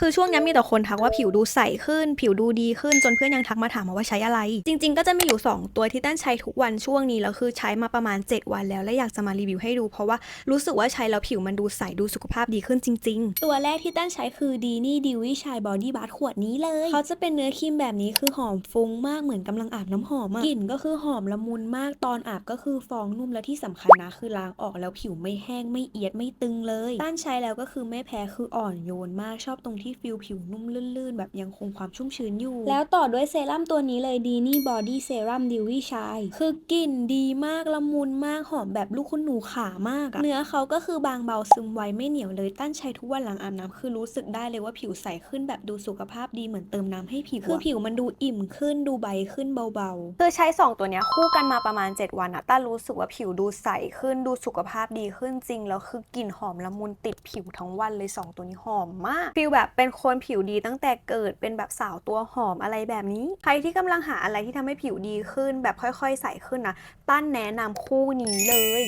คือช่วงนี้มีแต่คนทักว่าผิวดูใสขึ้น ผิวดูดีขึ้นจนเพื่อนยังทักมาถามมาว่าใช้อะไร จริง ๆ ก็จะมีอยู่ 2 ตัวที่ตั้นใช้ทุกวันช่วงนี้แล้วคือใช้มาประมาณ 7 วันแล้วและอยากจะมารีวิวให้ดู เพราะว่ารู้สึกว่าใช้แล้วผิวมันดูใสดูสุขภาพดีขึ้นจริง ๆ ตัวแรกที่ตั้นใช้คือดีนี่ดิวิชายบอดี้บัตขวดนี้เลยเขาจะเป็นเนื้อครีมแบบนี้คือหอมฟุ้งมากเหมือนกำลังอาบน้ำหอมอะกลิ่นก็คือหอมละมุนมากตอนอาบก็คือฟองนุ่มและที่สำคัญนะคือล้างออกแล้วผิวไม่แห้งไม่เอียดไม่ตึงเลยตั้นใช้แล้วก็คือไม่แพ้คืออ่อนโยนมากชอบตรงที่ฟิลผิวนุ่มลื่นๆ แบบยังคงความชุ่มชื้นอยู่ แล้วต่อด้วยเซรั่มตัวนี้เลยดีนี่บอดี้เซรั่มดิวิชายคือกลิ่นดีมากละมุนมากหอมแบบลูกคุณหนูขามากอะเนื้อเขาก็คือบางเบาซึมไวไม่เหนียวเลยตั้นใช้ทุกวันหลังอาบน้ำคือรู้สึกได้เลยว่าผิวใสขึ้นแบบดูสุขภาพดีเหมือนเติมน้ำให้ผิวคือผิวมันดูอิ่มขึ้นดูใบขึ้นเบาๆคือใช้ 2 ตัวเนี้ยคู่กันมาประมาณ 7 วันอะต้ารู้สึกว่าผิวดูใสขึ้นดูสุขภาพดีขึ้นจริง แล้วคือกลิ่นหอมละมุนติดผิวทั้งวันเลย 2 ตัวนี้หอมมากฟิลแบบเป็นคนผิวดีตั้งแต่เกิดเป็นแบบสาวตัวหอมอะไรแบบนี้ ใครที่กำลังหาอะไรที่ทำให้ผิวดีขึ้นแบบค่อย ๆ ใสขึ้นนะตั้นแนะนำคู่นี้เลย